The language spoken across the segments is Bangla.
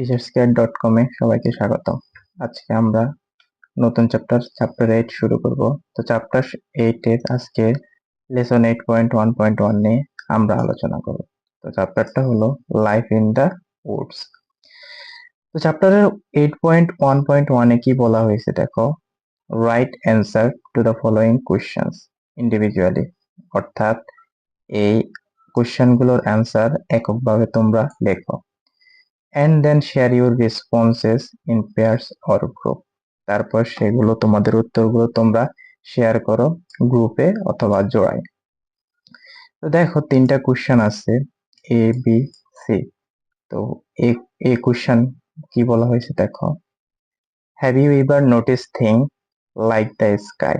টিচার্স কেয়ার ডট কমে সবাইকে স্বাগত আজকে আমরা নতুন চ্যাপ্টার চ্যাপ্টার এইট শুরু করব। তো চ্যাপ্টার এইট এর আজকে lesson eight point one point one নিয়ে আমরা আলোচনা করব। তো চ্যাপ্টারটা হলো লাইফ ইন দ্য উডস তো চ্যাপ্টারের এইট পয়েন্ট ওয়ান পয়েন্ট ওয়ানে কি বলা হয়েছে দেখো? Write answer to the following questions individually অর্থাৎ এই কোয়েশ্চেনগুলোর অ্যান্সার এককভাবে তোমরা লেখো। And then share your responses in pairs or group তারপর সেগুলো, তোমাদের উত্তরগুলো তোমরা শেয়ার করো গ্রুপে অথবা জোড়ায় তো দেখো, তিনটা কোশ্চেন আছে এ বি সি তো এ কোশ্চেন কি বলা হয়েছে দেখো? হ্যাভ ইউ এবার notice thing like the sky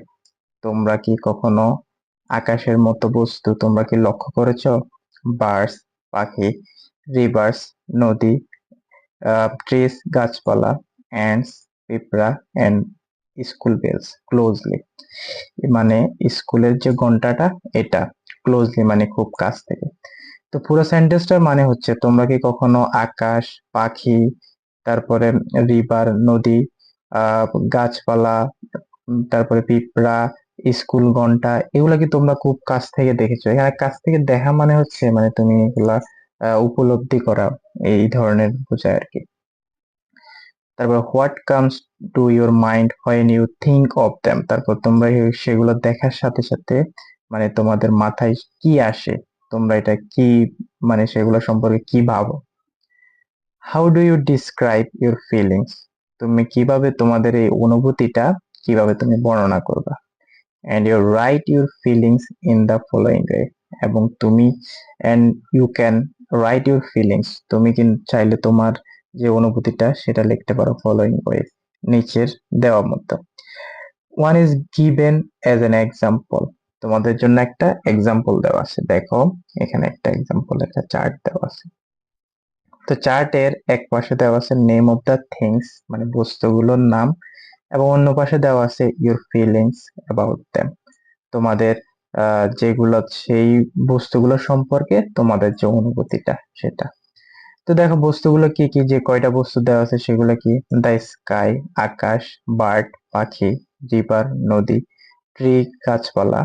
তোমরা কি কখনো আকাশের মতো বস্তু তোমরা কি লক্ষ্য করেছ? বার্ডস পাখি রিভার্স নদী ট্রিস গাছপালা অ্যান্ডস পিঁপড়া অ্যান্ড স্কুল বেলস ক্লোজলি মানে স্কুলের যে ঘন্টাটা, এটা ক্লোজলি মানে খুব কাছ থেকে। তো পুরো সেন্টেন্সটার মানে হচ্ছে, তোমরা কি কখনো আকাশ, পাখি, তারপরে রিভার নদী গাছপালা তারপরে পিঁপড়া স্কুল ঘণ্টা, এগুলা কি তোমরা খুব কাছ থেকে দেখেছ? এখানে কাছ থেকে দেখা মানে হচ্ছে মানে তুমি এগুলা উপলব্ধি করা, এই ধরনের বোঝায় আর কি। তারপর what comes to your mind when you think of them তারপর, তোমরা সেগুলো দেখার সাথে সাথে মানে তোমাদের মাথায় কি আসে? তোমরা এটা কি মানে সেগুলো সম্পর্কে কি ভাবো? How do you describe your feelings তুমি কীভাবে তোমাদের এই অনুভূতিটা, কীভাবে তুমি বর্ণনা করবা? And your write your feelings in the following way এবং তুমি and you can write your feelings তুমি কিন্তু চাইলে তোমার যে অনুভূতিটা সেটা লিখতে পারো ফলোয়িং ওয়ে নিচের দেওয়া মতো। One is given as an example তোমাদের জন্য একটা এক্সাম্পল দেওয়া আছে। দেখো, এখানে একটা এক্সাম্পল একটা চার্ট দেওয়া আছে। তো চার্টের এক পাশে দেওয়া আছে নেম অফ দ্য থিংস মানে বস্তুগুলোর নাম, এবং অন্য পাশে দেওয়া আছে ইউর ফিলিংস অ্যাবাউট দ্যাম তোমাদের যেগুলো সেই বস্তুগুলো সম্পর্কে তোমাদের যে অনুভূতিটা সেটা। তো দেখো, বস্তুগুলো কি কি? যে কয়টা বস্তু দেওয়া আছে সেগুলো কি? দ্য স্কাই আকাশ বার্ড পাখি রিভার নদী ট্রি গাছপালা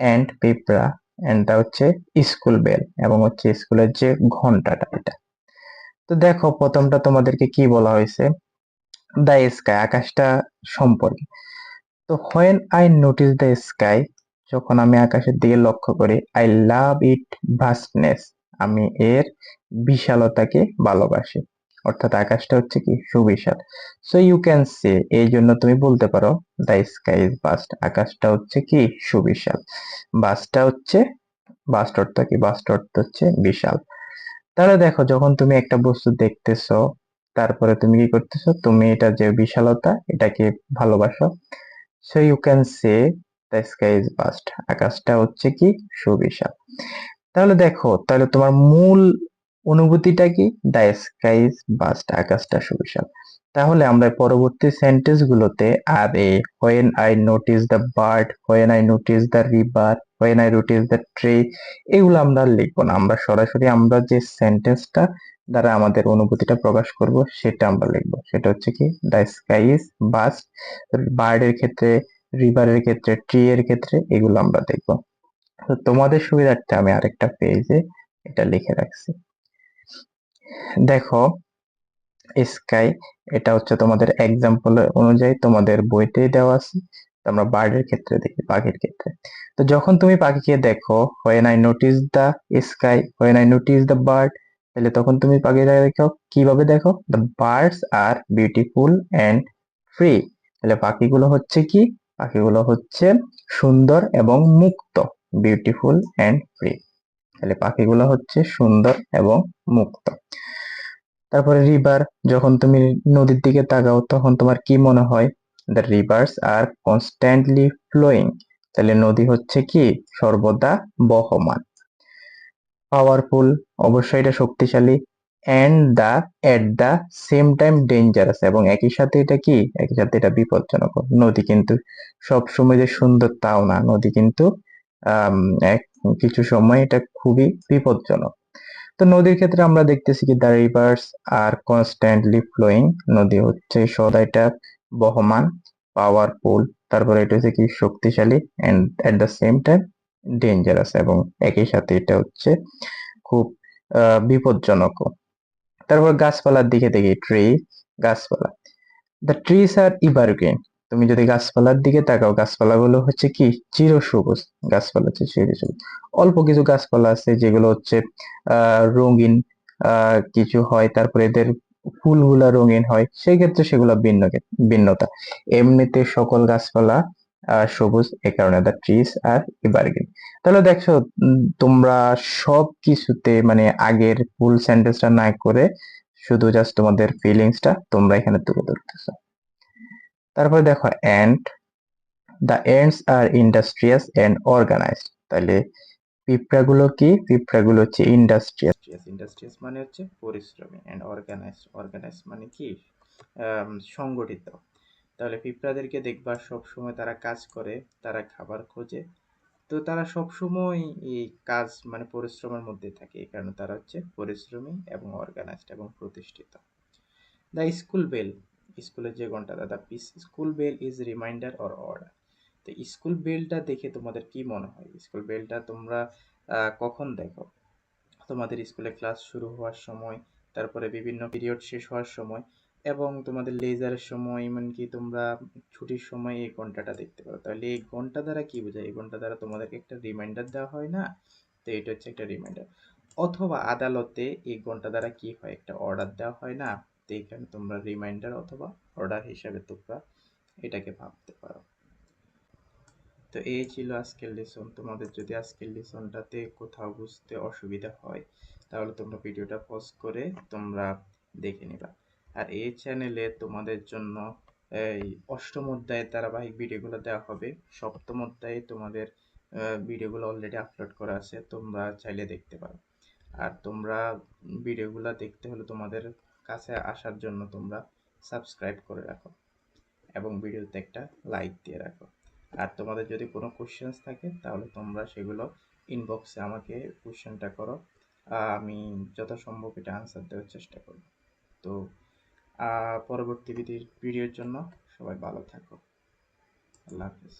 অ্যান্ড পিঁপড়া অ্যান্ড তা হচ্ছে স্কুল বেল এবং হচ্ছে স্কুলের যে ঘন্টাটা এটা। তো দেখো, প্রথমটা তোমাদেরকে কি বলা হয়েছে? দ্য স্কাই আকাশটা সম্পর্কে। তো when I notice the sky যখন আমি আকাশের দিকে লক্ষ্য করি আই লাভ ইট ভাস্টনেস আমি এর বিশালতাকে ভালোবাসি। অর্থাৎ আকাশটা হচ্ছে কি? সুবিশাল। সো ইউ ক্যান সে এই জন্য তুমি বলতে পারো দ্য স্কাই ইজ বাস্ট আকাশটা হচ্ছে কি? সুবিশাল। বাসটা হচ্ছে বাস্ট অর্থ কি? বাস্ট অর্থ হচ্ছে বিশাল। তাহলে দেখো, যখন তুমি একটা বস্তু দেখতেছো, তারপরে তুমি কি করতেছো? তুমি এটা যে বিশালতা, এটাকে ভালোবাসো। So you can say the sky is vast আকাশটা হচ্ছে কি সুবিশাল। তাহলে দেখো, তাহলে তোমার মূল অনুভূতিটা কি? দ্য স্কাই ইজ বাস্ট আকাশটা সুবিশাল। তাহলে আমরা পরবর্তী সেন্টেন্স গুলোতে আর এ when I notice the bird when I notice the river when I notice the tree এগুলো আমরা লিখব না। আমরা সরাসরি আমরা যে সেন্টেন্সটা দ্বারা আমাদের অনুভূতিটা প্রকাশ করব, সেটা আমরা লিখব। সেটা হচ্ছে কি দ্য স্কাই ইজ বাস্ট বার্ডের ক্ষেত্রে রিভারের ক্ষেত্রে ট্রি এর ক্ষেত্রে এগুলো আমরা দেখব। তো তোমাদের সুবিধার্থে আমি আরেকটা পেজে এটা লিখে রাখছি। দেখো স্কাই এটা হচ্ছে তোমাদের এক্সাম্পল অনুযায়ী তোমাদের বইতে দেওয়া আছে। আমরা বার্ডের ক্ষেত্রে দেখি, পাখির ক্ষেত্রে। তো যখন তুমি পাখিকে দেখো when I notice the sky when I notice the bird তাহলে তখন তুমি পাখিটা দেখো, কীভাবে দেখো? The birds are beautiful and free তাহলে পাখিগুলো হচ্ছে কি? পাখিগুলো হচ্ছে সুন্দর এবং মুক্ত বিউটিফুল অ্যান্ড ফ্রি তাহলে পাখিগুলো হচ্ছে সুন্দর এবং মুক্ত। তারপরে রিভার যখন তুমি নদীর দিকে তাকাও, তখন তোমার কি মনে হয়? The rivers are constantly flowing তাহলে নদী হচ্ছে কি? সর্বদা বহমান। পাওয়ারফুল অবশ্যই এটা শক্তিশালী। And the at the same time dangerous এবং একই সাথে এটা কি? একই সাথে এটা বিপজ্জনক। নদী কিন্তু সব সময় যে সুন্দর তাও না। নদী কিন্তু এক, কিছু সময় এটা খুবই বিপজ্জনক। তো নদীর ক্ষেত্রে আমরা দেখতেছি কি the rivers are constantly flowing নদী হচ্ছে সদাইটা বহমান পাওয়ারফুল তারপরে এটা হচ্ছে কি? শক্তিশালী and at the same time dangerous এবং একই সাথে এটা হচ্ছে খুব বিপজ্জনকও তারপর গাছপালার দিকে দেখি ট্রি গাছপালা। দ্য ট্রিজ আর ইভারগ্রিন তুমি যদি গাছপালার দিকে তাকাও, গাছপালাগুলো হচ্ছে কি? চিরসবুজ গাছপালা হচ্ছে চিরসবুজ। অল্প কিছু গাছপালা আছে যেগুলো হচ্ছে রঙিন কিছু হয়, তারপরে এদের ফুলগুলা রঙিন হয়, সেই ক্ষেত্রে সেগুলো ভিন্ন ভিন্নতা। এমনিতে সকল গাছপালা সবুজ এ কারণে দ্য ট্রিজ আর এভারগ্রিন তাহলে দেখছ তোমরা সব কিছুতে মানে আগের ফুল সেন্টেন্সটা না করে শুধু জাস্ট তোমাদের ফিলিংসটা তোমরা এখানে তুলে ধরতেছো। তারপরে দেখো and the ants are industrious and organised তাহলে পিঁপড়াগুলো কি? পিঁপড়াগুলো হচ্ছে ইন্ডাস্ট্রিয়াস ইন্ডাস্ট্রিয়াস মানে হচ্ছে পরিশ্রমী। এন্ড অর্গানাইজড অর্গানাইজ মানে কি? সংগঠিত। তাহলে পিঁপড়াদেরকে দেখবার সব সময় তারা কাজ করে, তারা খাবার খোঁজে। তো তারা সব সময় এই কাজ মানে পরিশ্রমের মধ্যে থাকে। কারণে তারা হচ্ছে পরিশ্রমী এবং অর্গানাইজড এবং প্রতিষ্ঠিত। দ্য স্কুল বেল স্কুলের যে ঘণ্টা, দাদা piece school bell is reminder or order তো স্কুল বেলটা দেখে তোমাদের কি মনে হয়? স্কুল বেলটা তোমরা কখন দেখো? তোমাদের স্কুলে ক্লাস শুরু হওয়ার সময়, তারপরে বিভিন্ন পিরিয়ড শেষ হওয়ার সময় এবং তোমাদের লেজারের সময়, এমনকি তোমরা ছুটির সময় এই ঘন্টাটা দেখতে পারো। তাহলে এই ঘণ্টা দ্বারা কি বোঝায়? এই ঘণ্টা দ্বারা তোমাদেরকে একটা রিমাইন্ডার দেওয়া হয় না? তো এটা হচ্ছে একটা রিমাইন্ডার অথবা আদালতে এই ঘণ্টা দ্বারা কি হয়? একটা অর্ডার দেওয়া হয় না? তো এখানে তোমরা রিমাইন্ডার অথবা অর্ডার হিসাবে তোমরা এটাকে ভাবতে পারো। তো এই ছিল আজকের লেসন তোমাদের যদি আজকের লেসনটাতে কোথাও বুঝতে অসুবিধা হয়, তাহলে তোমরা ভিডিওটা পজ করে তোমরা দেখে নিবা। আর এই চ্যানেলে তোমাদের জন্য এই অষ্টম অধ্যায়ের ধারাবাহিক ভিডিওগুলো দেওয়া হবে। সপ্তম অধ্যায়ে তোমাদের ভিডিওগুলো অলরেডি আপলোড করা আছে, তোমরা চাইলে দেখতে পারো। আর তোমরা ভিডিওগুলো দেখতে হলে তোমাদের কাছে আসার জন্য তোমরা সাবস্ক্রাইব করে রাখো এবং ভিডিওতে একটা লাইক দিয়ে রাখো। আর তোমাদের যদি কোনো কোশ্চেন্স থাকে, তাহলে তোমরা সেগুলো ইনবক্সে আমাকে কোশ্চেনটা করো। আমি যথাসম্ভব এটা আনসার দেওয়ার চেষ্টা করব। তো পরবর্তী ভিডিওর জন্য সবাই ভালো থাকো। আল্লাহ হাফিজ।